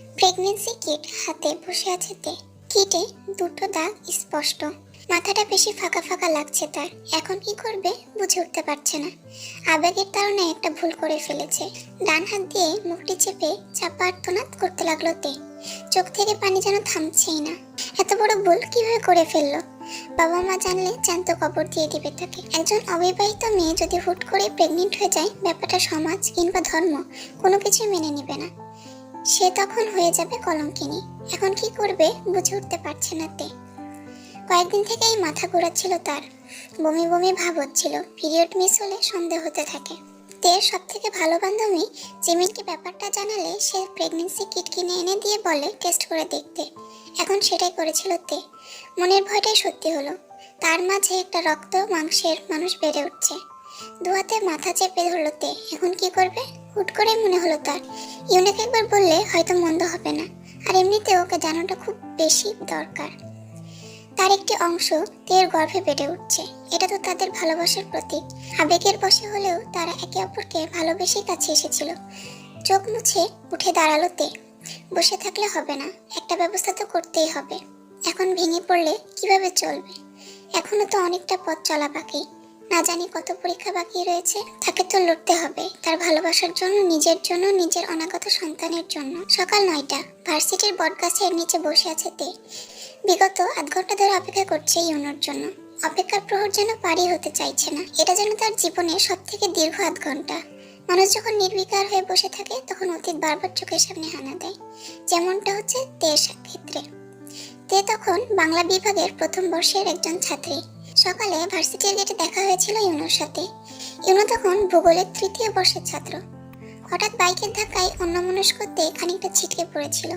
Pregnancy kit হাতে বসে আছে তে। কিটে দুটো দাগ স্পষ্ট। মাথাটা বেশি ফাঁকা ফাঁকা লাগছে তার। এখন কি করবে বুঝে উঠতে পারছে না। আবেগের কারণে একটা ভুল করে ফেলেছে। ডান হাত দিয়ে মুখটি চেপে চাপা আর্তনাদ করতে লাগল তে। চোখ থেকে পানি যেন থামছেই না। এত বড় ভুল কীভাবে করে ফেলল? বাবা মা জানলে জ্যান্ত কবর দিয়ে দিবে তাকে। একজন অবিবাহিত মেয়ে যদি হুট করে প্রেগনেন্ট হয়ে যায়, ব্যাপারটা সমাজ কিংবা ধর্ম কোনো কিছুই মেনে নেবে না। সে তখন হয়ে যাবে কলঙ্কিনী। এখন কি করবে বুঝে উঠতে পারছে না তে। কয়েকদিন থেকেই মাথা ঘোরাচ্ছিল তার। বমি বমি ভাব হচ্ছিল। পিরিয়ড মিস হলে সন্দেহ হতে থাকে। তের সব থেকে ভালো বান্ধবী জিমিনকে ব্যাপারটা জানালে সে প্রেগনেন্সি কিট কিনে এনে দিয়ে বলে টেস্ট করে দেখতে। এখন সেটাই করেছিল তে। মনের ভয়টাই সত্যি হলো। তার মাঝে একটা রক্ত মাংসের মানুষ বেড়ে উঠছে। দুহাতে মাথা চেপে ধরলো তে। এখন কি করবে? হুট করে মনে হলো তার। ইউনাকে একবার বললে হয়তো মন্দ হবে না, আর এমনিতে ওকে জানাটা খুব বেশি দরকার। তার একটি অংশ তের গর্ভে বেড়ে উঠছে, এটা তো তাদের ভালোবাসার প্রতীক। আবেগের বশে হলেও তারা একে অপরকে ভালোবেসেই কাছে এসেছিল। চোখ মুছে উঠে দাঁড়াল তে। বসে থাকলে হবে না, একটা ব্যবস্থা তো করতেই হবে। এখন ভেঙে পড়লে কীভাবে চলবে? এখনও তো অনেকটা পথ চলা বাকি। না জানি কত পরীক্ষা বাকি রয়েছে, তাকে তো লড়তে হবে। তার ভালোবাসার জন্য, নিজের জন্য, নিজের অনাগত সন্তানের জন্য। সকাল নয়টা, ভার্সিটির বটগাছের নিচে বসে আছে তে। বিগত আধ ঘণ্টা ধরে অপেক্ষা করছে ইউনোর জন্য। অপেক্ষার প্রহর যেন পারি হতে চাইছে না। এটা যেন তার জীবনের সব থেকে দীর্ঘ আধ ঘণ্টা। মানুষ যখন নির্বিকার হয়ে বসে থাকে, তখন অতীত বারবার চোখের সামনে হানা দেয়। যেমনটা হচ্ছে তের ক্ষেত্রে। তে তখন বাংলা বিভাগের প্রথম বর্ষের একজন ছাত্রী। সকালে ভার্সিটির গেটে দেখা হয়েছিল ইউনোর সাথে। ইউনো তখন ভূগোলের তৃতীয় বর্ষের ছাত্র। হঠাৎ বাইকের ধাক্কায় অন্যমনস্কতে খানিকটা ছিটকে পড়েছিল।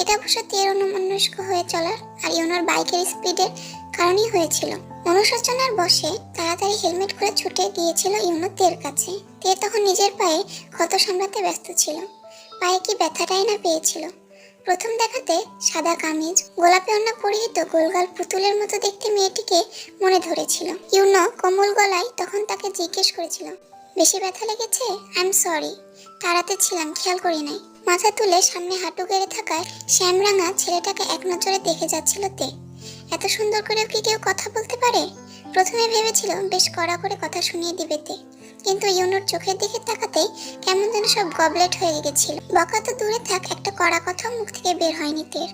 এটা অবশ্য তের অন্যমনস্ক হয়ে চলার আর ইউনোর বাইকের স্পিডের কারণেই হয়েছিল। অনুশোচনার বসে তাড়াতাড়ি হেলমেট করে ছুটে গিয়েছিল ইউনো তের কাছে। তে তখন নিজের পায়ে ক্ষত সামলাতে ব্যস্ত ছিল। পায়ে কি ব্যথাটাই না পেয়েছিল। প্রথম দেখাতে সাদা কামিজ, গোলাপি অন্য পরিহিত গোলগাল পুতুলের মতো দেখতে মেয়েটিকে মনে ধরেছিল। ইউনো কোমল গলায় তখন তাকে জিজ্ঞেস করেছিল, বেশি ব্যথা লেগেছে? আই এম সরি তাড়াতে ছিলাম, খেয়াল করি নাই। মাথা তুলে সামনে হাঁটু গেড়ে থাকায় শ্যামরাঙা ছেলেটাকে এক নজরে দেখে যাচ্ছিল তে। এত সুন্দর করে কি কেউ কথা বলতে পারে? প্রথমে ভেবেছিল, বেশ কড়া করে কথা শুনিয়ে দিবে তে। কিন্তু ইউনোর চোখের দিকে তাকাতেই কেমন যেন সব গবলেট হয়ে গেছিল। বকা তো দূরে থাক, একটা কড়া কথা মুখ থেকে বের হয়নি তের।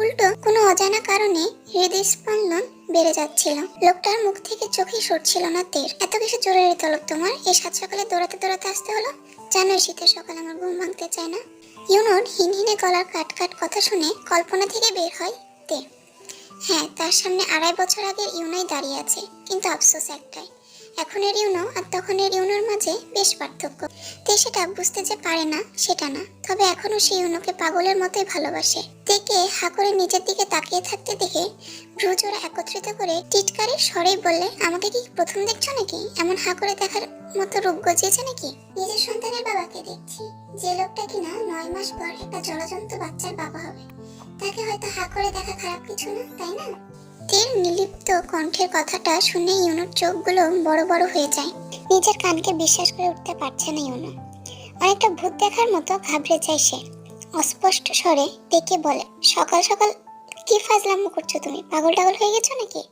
উল্টো কোনো অজানা কারণে হৃদয় স্পন্দন বেড়ে যাচ্ছিল। লোকটার মুখ থেকে চোখে সরছিল না তের। এত কিছু জরুরি তলব তোমার? এই সাত সকালে দৌড়াতে দৌড়াতে আসতে হলো? জানোই শীতের সকালে, আমার ঘুম ভাঙতে চায় না। ইউনোর হিনহিনে গলার কাট কাট কথা শুনে কল্পনা থেকে বের হয় তে হ্যাঁ তার সামনে আড়াই বছর আগের ইউনোই দাঁড়িয়ে আছে, কিন্তু আফসোস একটাই। এখনের ইউনো আর তখনের ইউনোর মাঝে বেশ পার্থক্য। তে সেটা বুঝতে যে পারে না, সেটা না। তবে এখনও সে ইউনোকে পাগলের মতোই ভালোবাসে। তেকে হা করে নিজের দিকে তাকিয়ে থাকতে দেখে ভ্রুজোড়া একত্রিত করে টিটকারে স্বরেই বললে, আমাকে কি প্রথম দেখছ নাকি? এমন হা করে দেখার মতো রূপ গজিয়েছে নাকি? নিজের সন্তানের বাবাকে দেখছি, যে লোকটা কিনা নয় মাস পর একটা জলজন্ত বাচ্চার বাবা হবে। তাকে হয়তো হা করে দেখা খারাপ কিছু না, তাই না? তের নিলিপ্ত কণ্ঠের কথাটা শুনে ইউনোর চোখগুলো বড় বড় হয়ে যায়। নিজের কানকে বিশ্বাস করে উঠতে পারছে না ইউনু। অনেকটা ভূত দেখার মতো ঘাবড়ে যায় সে। অস্পষ্ট স্বরে ডেকে বলে, সকাল সকাল কি ফাজলামো করছ তুমি? পাগল টাগল হয়ে গেছো নাকি?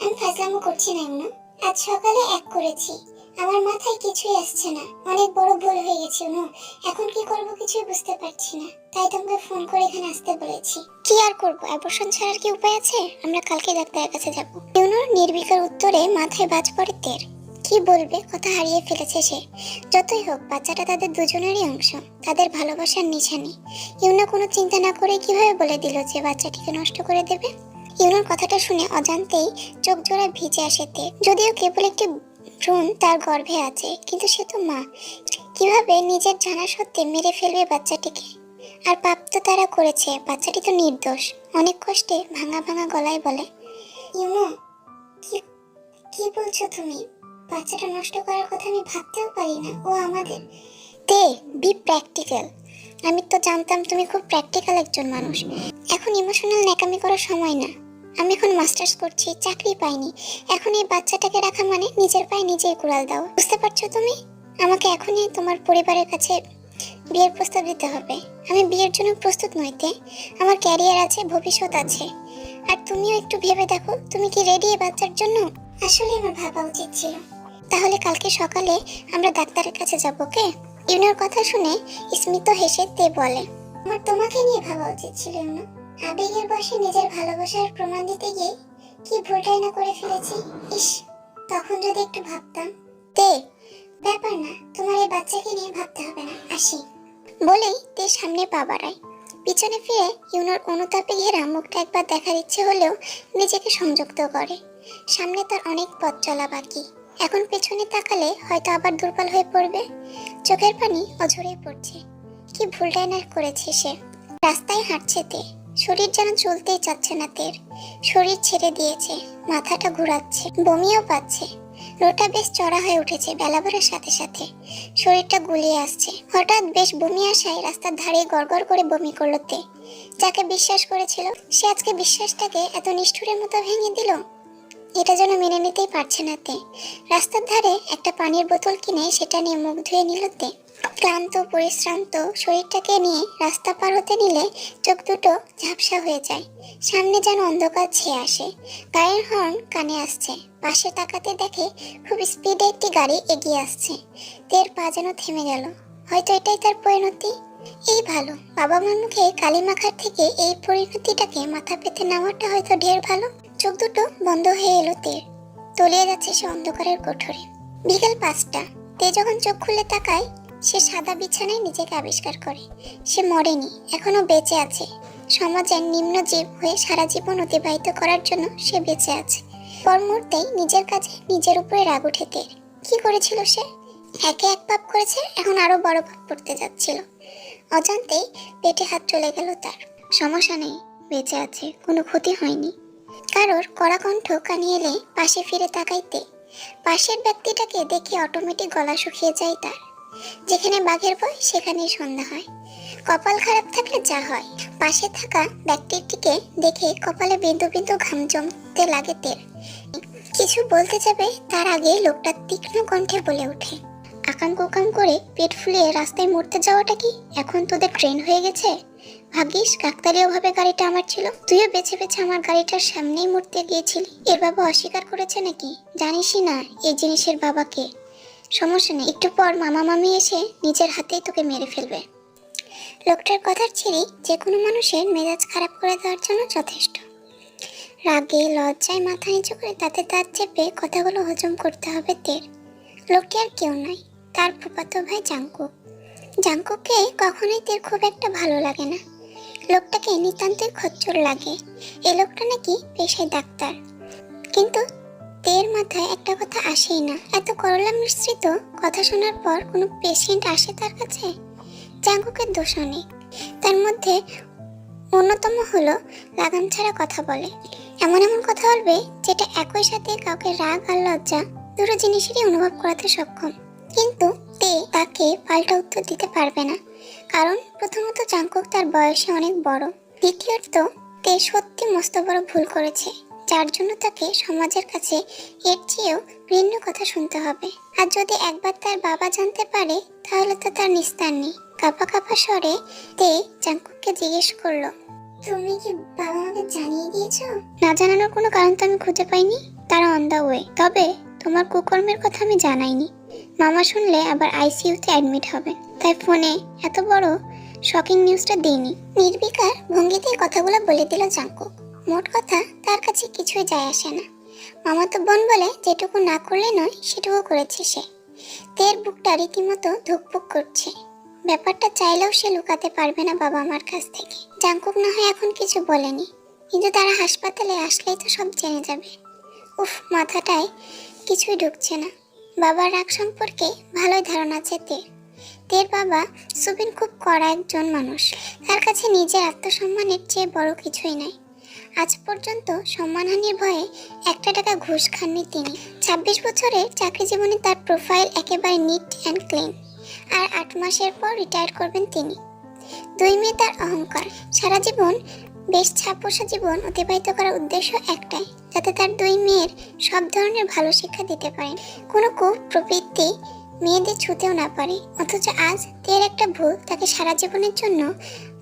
আমি ফাজলামো করছি না ইউনো। আজ সকালে এক করেছি। আমার মাথায় কিছুই আসছে না। অনেক বড় ভুল হয়ে গেছে ইউনো এখন কি করব কিছুই বুঝতে পারছি না। তাই তোমাকে ফোন করে এখানে আসতে বলেছি। কি আর করব? অ্যাবর্শন ছাড়ার কি উপায় আছে? আমরা কালকে ডাক্তারের কাছে যাব। ইউনোর নির্বিকার উত্তরে মাথায় বাজ পড়ে তের। কি বলবে? কথা হারিয়ে ফেলেছে সে। যতই হোক, বাচ্চাটা তাদের দুজনেরই অংশ। তাদের ভালোবাসার নিশানি। ইউনো কোনো চিন্তা না করে কীভাবে বলে দিল যে বাচ্চাটিকে নষ্ট করে দেবে? ইউনোর কথাটা শুনে অজান্তেই চোখ জোড়া ভিজে আসে তে যদিও কেবল একটি ভ্রূণ তার গর্ভে আছে, কিন্তু সে তো মা। কীভাবে নিজের জানা সত্ত্বে মেরে ফেলবে বাচ্চাটিকে? আর পাপ তো তারা করেছে, বাচ্চাটি তো নির্দোষ। অনেক কষ্টে ভাঙা ভাঙা গলায় বলে, ইউনো, কি কি বলছো তুমি? বাচ্চাটা নষ্ট করার কথা আমি ভাবতেও পারি না, ও আমাদের। তে বি প্র্যাকটিক্যাল আমি তো জানতাম তুমি খুব প্র্যাকটিক্যাল একজন মানুষ। এখন ইমোশনাল ন্যাকামি করার সময় না। আমি এখন মাস্টার্স করছি, চাকরি পাইনি। এখন এই বাচ্চাটাকে রাখা মানে নিজের পায়ে নিজেই কুড়াল দাও। বুঝতে পারছ তুমি? আমাকে এখনই তোমার পরিবারের কাছে বিয়ের প্রস্তাব দিতে হবে। আমি বিয়ের জন্য প্রস্তুত নইতে আমার ক্যারিয়ার আছে, ভবিষ্যৎ আছে। আর তুমিও একটু ভেবে দেখো, তুমি কি রেডি এ বাচ্চার জন্য? আসলে আমার ভাবা উচিত ছিল। তাহলে কালকে সকালে আমরা ডাক্তারের কাছে যাব ওকে ইউনোর কথা শুনে স্মিত হেসে তে বলে, আমার তোমাকে নিয়ে ভাবা উচিত ছিল, ইউনো। আবেগের বসে নিজের ভালোবাসার প্রমাণ দিতে গিয়ে কি ভুলটাই না করে ফেলেছি? ইস, তখন যদি একটু ভাবতাম। তে, ব্যাপার না, তোমার এই বাচ্চাকে নিয়ে ভাবতে হবে না, আসি। বলেই তে সামনে পা বাড়ায়। পিছনে ফিরে ইউনোর অনুতাপে ঘেরা মুখটা একবার দেখার ইচ্ছে হলেও নিজেকে সংযুক্ত করে। সামনে তার অনেক পথ চলা বাকি। এখন পেছনে তাকালে হয়তো আবার দুর্বল হয়ে পড়বে। চোখের পানি অঝরেই পড়ছে। কি ভুলটাই না করেছে সে। রাস্তায় হাঁটছে তে। শরীর যেন চলতেই চাচ্ছে না তের। শরীর ছেড়ে দিয়েছে, মাথাটা ঘোরাচ্ছে, বমিও পাচ্ছে। রোটা বেশ চড়া হয়ে উঠেছে বেলা সাথে সাথে। শরীরটা গুলিয়ে আসছে। হঠাৎ বেশ বমি আসায় রাস্তার ধারে গড়গড় করে বমি করল তে। যাকে বিশ্বাস করেছিল, সে আজকে বিশ্বাসটাকে এত নিষ্ঠুরের মতো ভেঙে দিল? এটা যেন মেনে নিতেই পারছে না তে। রাস্তার ধারে একটা পানির বোতল কিনে সেটা নিয়ে মুখ ধুয়ে নিল তে। ক্লান্ত, পরিশ্রান্ত শরীরটাকে নিয়ে রাস্তা পার হতে নিলে চোখ দুটো ঝাপসা হয়ে যায়। সামনে যেন অন্ধকার ছেয়ে আসে। গাড়ির হর্ন কানে আসছে। পাশে তাকাতে দেখে খুব স্পিডে একটি গাড়ি এগিয়ে আসছে। তের পা যেন থেমে গেল। হয়তো এটাই তার পরিণতি? এই ভালো। বাবা মার মুখে কালী মাখার থেকে এই পরিণতিটাকে মাথা পেতে নেওয়াটা হয়তো ঢের ভালো। চোখ দুটো বন্ধ হয়ে এলো তের। তলিয়ে যাচ্ছে সে অন্ধকারের কোঠরে। বিকেল পাঁচটা। তে যখন চোখ খুলে তাকায় সে সাদা বিছানায় নিজেকে আবিষ্কার করে। সে মরেনি, এখনও বেঁচে আছে। সমাজের নিম্ন জীব হয়ে সারা জীবন অতিবাহিত করার জন্য সে বেঁচে আছে। পর মুহূর্তেই নিজের কাছে নিজের উপরে রাগ উঠে তের। কি করেছিল সে? একে এক পাপ করেছে, এখন আরও বড় পাপ করতে যাচ্ছিল। অজান্তেই পেটে হাত চলে গেল তার। সমস্যা নেই, বেঁচে আছে, কোনো ক্ষতি হয়নি। কারোর কড়া কণ্ঠ কানে এলে পাশে ফিরে তাকাইতে, পাশের ব্যক্তিটাকে দেখে অটোমেটিক গলা শুকিয়ে যায় তার। যেখানে বাঘের ভয়, সেখানেই সন্ধ্যা হয়। কপাল খারাপ থাকলে যা হয়। পাশে থাকা ব্যক্তিটিকে দেখে কপালে বিন্দু বিন্দু ঘাম জমতে লাগে তেল। কিছু বলতে যাবে, তার আগে লোকটা তীক্ষ্ণ কণ্ঠে বলে ওঠে আকাম কুকাম করে পেট ফুলিয়ে রাস্তায় মরতে যাওয়াটা কি? এখন তোদের ট্রেন হয়ে গেছে? ভাগ্যিস কাকতালীয় ভাবে গাড়িটা আমার ছিল। তুইও বেছে বেছে আমার গাড়িটার সামনেই মরতে গিয়েছিলি। এর বাবা অস্বীকার করেছে নাকি? জানিসই না, এই জিনিসের বাবাকে সমস্যা নেই। একটু পর মামা মামি এসে নিজের হাতেই তোকে মেরে ফেলবে। লোকটার কথার ছিঁড়ি যে কোনো মানুষের মেজাজ খারাপ করে দেওয়ার জন্য যথেষ্ট। রাগে, লজ্জায় মাথা নিচু করে তাতে দাঁত চেপে কথাগুলো হজম করতে হবে তের। লোকটি আর কেউ নয়, তার ফুপাতো ভাই জাঙ্কুক জাঙ্কুককে কখনোই তের খুব একটা ভালো লাগে না। লোকটাকে নিতান্তই খচ্চর লাগে। এই লোকটা নাকি পেশায় ডাক্তার। কিন্তু তের মাথায় একটা কথা আসেই না। এত করলা মিশ্রিত কথা শোনার পর কোনো পেশেন্ট আসে তার কাছে? জাঙ্কুকের দোষ অনেক। তার মধ্যে অন্যতম হলো লাগাম ছাড়া কথা বলে। এমন এমন কথা বলবে যেটা একই সাথে কাউকে রাগ আর লজ্জা দুটো জিনিসেরই অনুভব করাতে সক্ষম। কিন্তু তে তাকে পাল্টা উত্তর দিতে পারবে না। কারণ প্রথমত জাঙ্কুক তার বয়সে অনেক বড়। দ্বিতীয়ত, তে সত্যি মস্ত বড় ভুল করেছে। যার জন্য তাকে সমাজের কাছে এর চেয়েও ভিন্ন কথা শুনতে হবে। আর যদি একবার তার বাবা জানতে পারে, তাহলে তো তার নিস্তার নেই। কাপা কাপা স্বরে তে জাঙ্কুককে জিজ্ঞেস করল, তুমি কি বাবা মাকে জানিয়ে দিয়েছ? না জানানোর কোনো কারণ তো আমি খুঁজে পাইনি। তারা অন দা ওয়ে তবে তোমার কুকর্মের কথা আমি জানাইনি। মামা শুনলে আবার আইসিইউতে অ্যাডমিট হবে। তাই ফোনে এত বড় শকিং নিউজটা দিইনি। নির্বিকার ভঙ্গিতে কথাগুলো বলে দিল জাঙ্কুক মোট কথা তার কাছে কিছুই যায় আসে না। মামাতো বোন বলে যেটুকু না করলে নয়, সেটুকু করেছে সে। তের বুকটা রীতিমতো ধুকপুক করছে। ব্যাপারটা চাইলেও সে লুকাতে পারবে না বাবা মার কাছ থেকে। জাঙ্কুক না হয় এখন কিছু বলেনি। কিন্তু তারা হাসপাতালে আসলেই তো সব জেনে যাবে। উফ, মাথাটায় কিছুই ঢুকছে না। বাবার রাগ সম্পর্কে ভালোই ধারণা আছে তের। তের বাবা সুবিন খুব কড়া একজন মানুষ। তার কাছে নিজের আত্মসম্মানের চেয়ে বড় কিছুই নাই। আজ পর্যন্ত সম্মানহানির ভয়ে একটা টাকা ঘুষ খাননি তিনি। ছাব্বিশ বছরের চাকরি জীবনে তার প্রোফাইল একেবারে নিট অ্যান্ড ক্লিন আর আট মাসের পর রিটায়ার করবেন তিনি। দুই মেয়ে তার অহংকার। সারা জীবন বেশ ছাপোষা জীবন অতিবাহিত করার উদ্দেশ্য একটাই, যাতে তার দুই মেয়ের সব ধরনের ভালো শিক্ষা দিতে পারেন। কোনো কু প্রবৃত্তি মেয়েদের ছুতেও না পারে। অথচ আজ তের একটা ভুল তাকে সারা জীবনের জন্য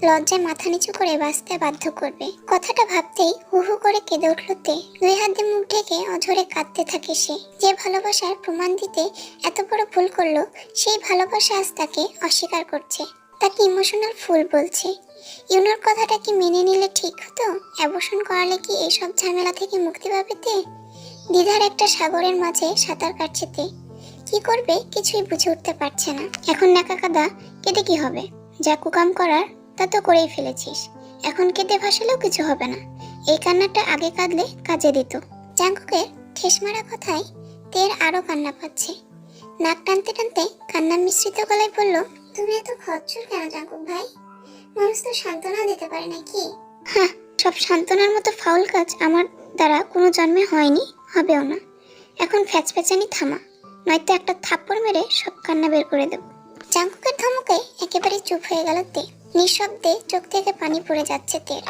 লজ্জায় মাথা নিচু করে বাঁচতে বাধ্য করবে। কথাটা ভাবতেই হু হু করে কেঁদে উঠল তে। দুই হাত দিয়ে মুখ ঢেকে অঝরে কাঁদতে থাকে সে। যে ভালোবাসার প্রমাণ দিতে এত বড় ভুল করল, সেই ভালোবাসা আজ তাকে অস্বীকার করছে। তাকে ইমোশনাল ফুল বলছে। ইউনোর কথাটা কি মেনে নিলে ঠিক হতো? অ্যাবর্শন করালে কি এইসব ঝামেলা থেকে মুক্তি পাবে তে? দ্বিধার একটা সাগরের মাঝে সাঁতার কাটছে তে। কি করবে কিছুই বুঝে উঠতে পারছে না। এখন নাকা কাদা কেটে কি হবে? যা কুকাম করার, তা তো করেই ফেলেছিস। এখন কেটে ভাসালেও কিছু হবে না। এই কান্নাটা আগে কাঁদলে কাজে দিত। জাঙ্কুকের ঠেস মারা কথায় তের আরও কান্না পাচ্ছে। নাক টানতে টানতে কান্না মিশ্রিত গলায় বলল, তুমি এত খচ্চর কেন জাঙ্কুক ভাই? মানুষ তো সান্ত্বনা দিতে পারে নাকি? হ্যাঁ সব সান্ত্বনার মতো ফাউল কাজ আমার দ্বারা কোনো জন্মে হয়নি, হবেও না। এখন ফ্যাচ ফ্যাচানি থামা। নয়তো একটা থাপ্পড় মেরে সব কান্না বের করে দেব। জাঙ্কুকের ধমকে একেবারে চুপ হয়ে গেল তে। নিঃশব্দে চোখ থেকে পানি পড়ে যাচ্ছে তের।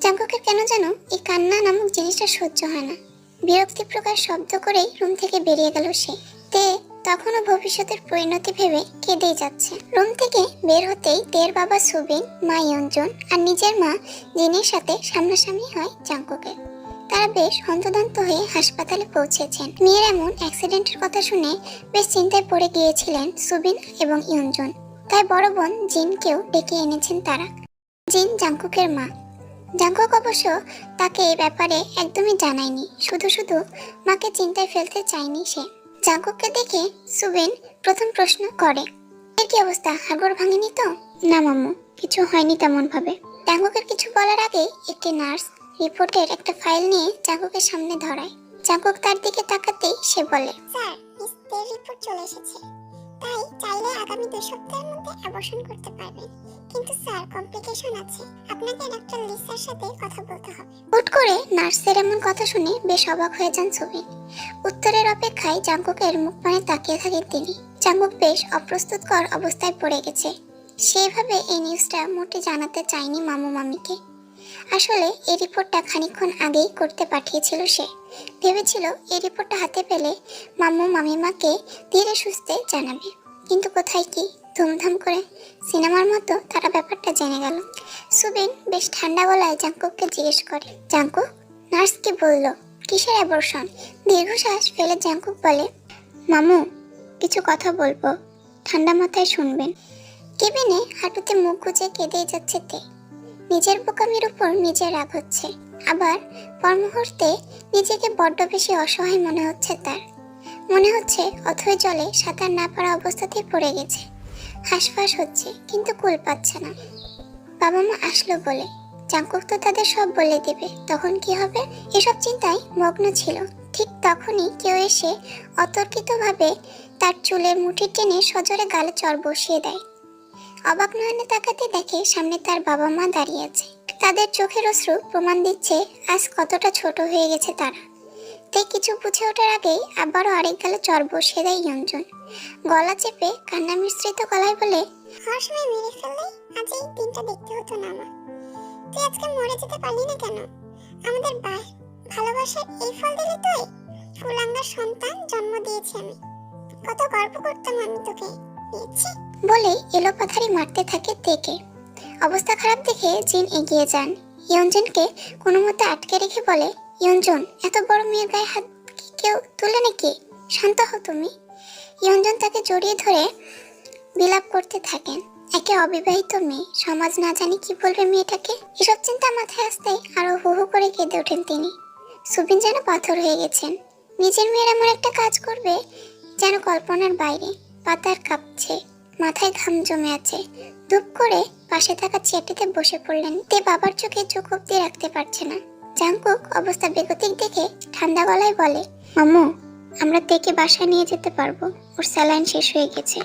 জাঙ্কুকের কেন যেন এই কান্না নামক জিনিসটা সহ্য হয় না। বিরক্তি প্রকাশ শব্দ করেই রুম থেকে বেরিয়ে গেল সে। তে তখনও ভবিষ্যতের পরিণতি ভেবে কেঁদেই যাচ্ছে। রুম থেকে বের হতেই তের বাবা সুবিন, মা ইয়ঞ্জন আর নিজের মা জিনের সাথে সামনাসামনি হয় জাঙ্কুকের তারা বেশ হন্তদন্ত হয়ে হাসপাতালে পৌঁছেছেন। মেয়ের এমন অ্যাক্সিডেন্টের কথা শুনে বেশ চিন্তায় পড়ে গিয়েছিলেন সুবিন এবং ইয়ঞ্জন তাই বড় বোন জিনকেও ডেকে এনেছেন তারা। জিন জাঙ্কুকের মা। জাঙ্কুক অবশ্য তাকে এই ব্যাপারে একদমই জানায়নি। শুধু শুধু মাকে চিন্তায় ফেলতে চায়নি সে। জাঙ্কুককে দেখে সুবিন প্রথম প্রশ্ন করে এর কি অবস্থা? হাগর ভাঙেনি তো? না মাম্মু কিছু হয়নি তেমন ভাবে জাঙ্কুকের কিছু বলার আগে একটি নার্স রিপোর্টের একটা ফাইল নিয়ে জাঙ্কুকের সামনে ধরায়। জাঙ্কুক তার দিকে তাকাতেই সে বলে স্যার মিসদের রিপোর্ট চলে এসেছে। তাই চাইলে আগামী দুই সপ্তাহের মধ্যে অ্যাবর্শন করতে পারবেন। কিন্তু স্যার কমপ্লিকেশন আছে। আপনাকে ডাক্তার লিসার সাথে কথা বলতে হবে। হুট করে নার্সের এমন কথা শুনে বেশ অবাক হয়ে যান সুবিন উত্তরের অপেক্ষায় জাঙ্কুকের মুখ পানে তাকিয়ে থাকেন তিনি। জাঙ্কুক বেশ অপ্রস্তুতকর অবস্থায় পড়ে গেছে। সেইভাবে এই নিউজটা মোটে জানাতে চায়নি মামু মামিকে। আসলে এই রিপোর্টটা খানিকক্ষণ আগেই করতে পাঠিয়েছিল সে। ভেবেছিল এই রিপোর্টটা হাতে পেলে মাম্মু মামিমাকে ধীরে সুস্থে জানাবে। কিন্তু কোথায় কি ধুমধাম করে সিনেমার মতো তারা ব্যাপারটা জেনে গেল। সুবিন বেশ ঠান্ডা গলায় জাঙ্কুককে জিজ্ঞেস করে জাঙ্কুক নার্সকে বলল? কিসের অ্যাবর্শন দীর্ঘশ্বাস ফেলে জাঙ্কুক বলে, মামু, কিছু কথা বলব। ঠান্ডা মাথায় শুনবেন। কেবিনে হাঁটুতে মুখ গুজে কেঁদেই যাচ্ছে তে। নিজের বোকামির উপর নিজের রাগ হচ্ছে। আবার পর মুহূর্তে নিজেকে বড্ড বেশি অসহায় মনে হচ্ছে তার। মনে হচ্ছে অথই জলে সাঁতার না পারা অবস্থাতেই পড়ে গেছে। হাঁসফাঁস হচ্ছে, কিন্তু কুল পাচ্ছে না। বাবা মা আসলো বলে, জাঙ্কুক তো তাদের সব বলে দেবে, তখন কি হবে? এসব চিন্তায় মগ্ন ছিল। ঠিক তখনই কেউ এসে অতর্কিতভাবে তার চুলের মুঠি টেনে সজোরে গালে চর বসিয়ে দেয়। অবাক নয়নে তাকাতে দেখে সামনে তার বাবা মা দাঁড়িয়ে আছে। তাদের চোখের অশ্রু প্রমাণ দিচ্ছে আজ কতটা ছোট হয়ে গেছে তারা। তাই কিছু বুঝে ওঠার আগেই আবারও আরেক গালে চর বসিয়ে দেয় ইয়ঞ্জন। গলা চেপে কান্না মিশ্রিত গলায় বলে, হওয়ার সময় মেরে ফেললে আজ এই দিনটা দেখতে হতো না আমার। তুই আজকে মরে যেতে পারলি না কেন? আমাদের বা- ভালোবাসার এই ফল দিলে তুই? ফুলাঙ্গার সন্তান জন্ম দিয়েছি আমি। কত গর্ব করতাম আমি তোকে। নিয়েছি বলে এলোপাথারি মারতে থাকে তেকে। অবস্থা খারাপ দেখে জিন এগিয়ে যান। ইয়ঞ্জনকে কোনো মতে আটকে রেখে বলে ইয়ঞ্জন এত বড় মেয়ের গায়ে হাত কি কেউ তুলে নাকি? শান্ত হও তুমি। ইয়ঞ্জন তাকে জড়িয়ে ধরে বিলাপ করতে থাকেন। একে অবিবাহিত মেয়ে, সমাজ না জানি কি বলবে মেয়েটাকে? এসব চিন্তা মাথায় আসতেই আরও হু হু করে কেঁদে ওঠেন তিনি। সুবিন যেন পাথর হয়ে গেছেন। নিজের মেয়ের এমন একটা কাজ করবে যেন কল্পনার বাইরে পাতার কাঁপছে। মাথায় ঘাম জমে আছে। ধূপ করে পাশে থাকা চেয়ারটিতে বসে পড়লেন। তে বাবার চোখে চোখ অব্দি রাখতে পারছে না। জাঙ্কুক অবস্থা বেগতিক দেখে ঠান্ডা গলায় বলে, মামু, আমরা তেকে বাসায় নিয়ে যেতে পারব। ওর স্যালাইন শেষ হয়ে গেছে।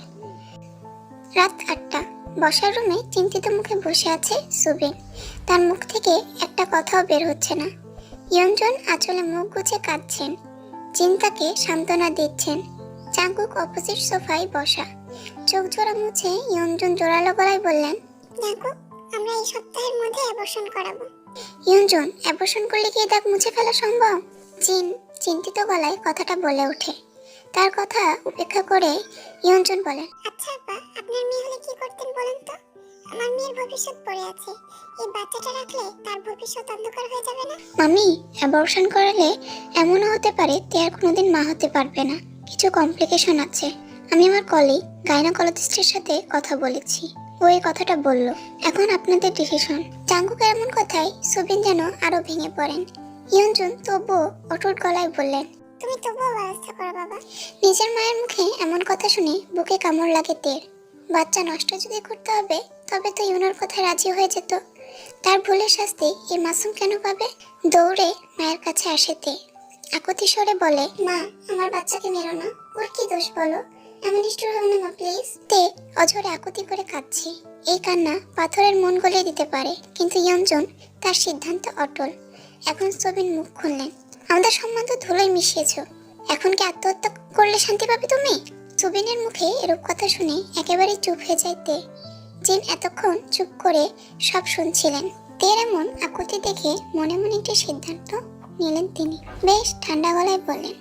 রাত আটটা। বসার রুমে চিন্তিত মুখে বসে আছে সুবিন। তার মুখ থেকে একটা কথাও বের হচ্ছে না। ইয়ঞ্জন আঁচলে মুখ গুছে কাঁদছেন। চিন্তাকে সান্ত্বনা দিচ্ছেন। জাঙ্কুক অপোজিট সোফায় বসা। চোখ জোড়া মুছে ইয়ঞ্জন জোরালো গলায় বললেন দেখো আমরা এই সপ্তাহের মধ্যে অ্যাবর্শন করাবো। ইয়ঞ্জন অ্যাবর্শন করলে কি দাগ মুছে ফেলা সম্ভব? জিন চিন্তিত গলায় কথাটা বলে ওঠে। তার কথা উপেক্ষা করে ইয়ঞ্জন বলেন আচ্ছা আপা আপনার মেয়ে হলে কি করতেন বলেন তো? আমার মেয়ের ভবিষ্যৎ পড়ে আছে। এই বাচ্চাটা রাখলে তার ভবিষ্যৎ অন্ধকার হয়ে যাবে না? মামি অ্যাবর্শন করালে এমনও হতে পারে তে আর কোনোদিন মা হতে পারবে না। কিছু কমপ্লিকেশন আছে। আমি আমার কলিগ গাইনোকোলজিস্টের সাথে কথা বলেছি। ও এই কথাটা বলল। এখন আপনাদের ডিসিশন চাঙ্গুকের এমন কথায় সুবিন যেন আরও ভেঙে পড়েন। ইয়ঞ্জুন তবুও অটুট গলায় বললেন, তুমি তবুও ব্যবস্থা করো বাবা। নিজের মায়ের মুখে এমন কথা শুনে বুকে কামড় লাগে তের। বাচ্চা নষ্ট যদি করতে হবে, তবে তো ইউনোর কথায় রাজি হয়ে যেত। তার ভুলের শাস্তি এ মাসুম কেন পাবে? দৌড়ে মায়ের কাছে আসে তে আকতি স্বরে বলে, মা, আমার বাচ্চাকে মেরো না। ওর কি দোষ বলো? এমন নিষ্ঠুর প্লিজ তে, অঝরে আকুতি করে কাঁদছে। এই কান্না পাথরের মন গলিয়ে দিতে পারে, কিন্তু ইয়ঞ্জন তার সিদ্ধান্ত অটল। এখন সবিন মুখ খুললেন। আমাদের সম্বন্ধ ধুলোয় মিশিয়েছো। এখন কি আত্মহত্যা করলে শান্তি পাবে তুমি? সুবিনের মুখে এরূপ কথা শুনে একেবারে চুপ হয়ে যাইতে জিন এতক্ষণ চুপ করে সব শুনছিলেন। তের এমন আকুতি দেখে মনে মনে একটি সিদ্ধান্ত নিলেন তিনি। বেশ ঠান্ডা গলায় বললেন,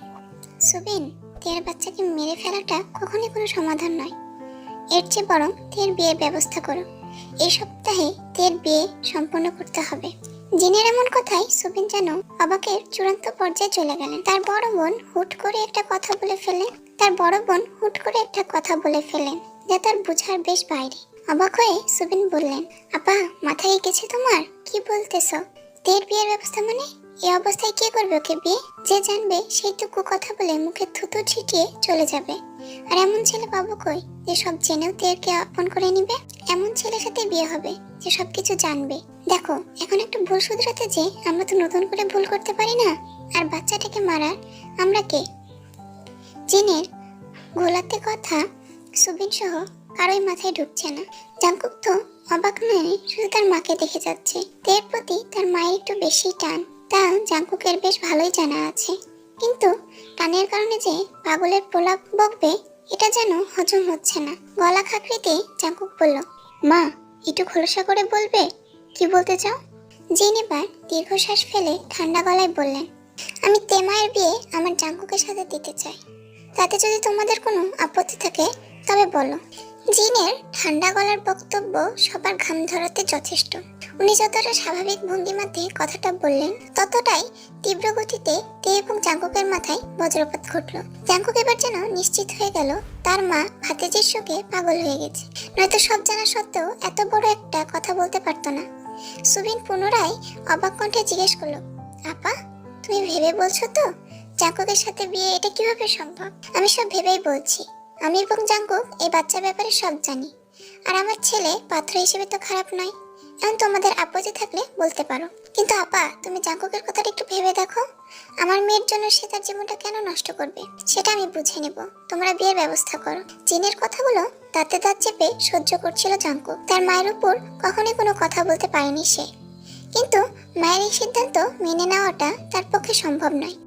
সুবিন তের বাচ্চাকে মেরে ফেলাটা কখনই কোনো সমাধান নয়। এর চেয়ে বরং তের বিয়ের ব্যবস্থা করো। এই সপ্তাহে তের বিয়ে সম্পন্ন করতে হবে। জিনের এমন কথাই সুবিন যেন অবাকের চূড়ান্ত পর্যায়ে চলে গেলেন। তার বড় বোন হুট করে একটা কথা বলে ফেলেন তার বড় বোন হুট করে একটা কথা বলে ফেলেন যা তার বুঝার বেশ বাইরে। অবাক হয়ে সুবিন বললেন, আপা, মাথায় গেছে তোমার? কি বলতেছ? তের বিয়ের ব্যবস্থা মানে? এই অবস্থায় কে করবে ওকে বিয়ে? যে জানবে সেইটুকু কথা বলে মুখে থুতু ছিটিয়ে চলে যাবে। আর এমন ছেলে পাবো কই? যে সব জেনেও তেরকে আপন করে নিবে? এমন ছেলের সাথে বিয়ে হবে, যে সবকিছু জানবে। দেখো, এখন একটা ভুল শুধরাতে যে আমরা তো নতুন করে ভুল করতে পারি না? আর বাচ্চাটাকে মারার আমরা কে? জিনের গোলাতে কথা সুবিন সহ কারোই মাথায় ঢুকছে না। জাঙ্কুক তো অবাক নয়, শুধু তার মাকে দেখে যাচ্ছে। তের প্রতি তার মায়ের একটু বেশি টান। তা জাঙ্কুকের বেশ ভালোই জানা আছে। কিন্তু কানের কারণে যে পাগলের প্রলাপ বকবে, এটা যেন হজম হচ্ছে না। গলা খাকড়িতে জাঙ্কুক বলল, মা, একটু খোলসা করে বলবে? কি বলতে চাও? জিন এবার দীর্ঘশ্বাস ফেলে ঠান্ডা গলায় বললেন, আমি তেমায়ের বিয়ে আমার জাঙ্কুকের সাথে দিতে চাই। তাতে যদি তোমাদের কোনো আপত্তি থাকে, তবে বলো। জিনের ঠান্ডা গলার বক্তব্য সবার ঘাম ধরাতে যথেষ্ট। উনি যতটা স্বাভাবিক ভঙ্গিমাতে কথাটা বললেন, ততটাই তীব্র গতিতে তে এবং জাঙ্কুকের মাথায় বজ্রপাত ঘটল। জাঙ্কুক এবার যেন নিশ্চিত হয়ে গেল, তার মা ভাতেজের শোকে পাগল হয়ে গেছে। নয়তো সব জানা সত্ত্বেও এত বড় একটা কথা বলতে পারতো না। সুবিন পুনরায় অবাক কণ্ঠে জিজ্ঞেস করল, আপা, তুমি ভেবে বলছো তো, জাঙ্কুকের সাথে বিয়ে এটা কীভাবে সম্ভব? আমি সব ভেবেই বলছি। আমি এবং জাঙ্কুক এই বাচ্চার ব্যাপারে সব জানি। আর আমার ছেলে পাত্র হিসেবে তো খারাপ নয়। এখন তোমাদের আপত্তি থাকলে বলতে পারো। কিন্তু আপা, তুমি জাঙ্কুকের কথাটা একটু ভেবে দেখো। আমার মেয়ের জন্য সে তার জীবনটা কেন নষ্ট করবে, সেটা আমি বুঝে নেব। তোমরা বিয়ের ব্যবস্থা করো। জিনের কথাগুলো দাঁতে দাঁত চেপে সহ্য করছিল জাঙ্কুক তার মায়ের উপর কখনোই কোনো কথা বলতে পারেনি সে। কিন্তু মায়ের এই সিদ্ধান্ত মেনে নেওয়াটা তার পক্ষে সম্ভব নয়।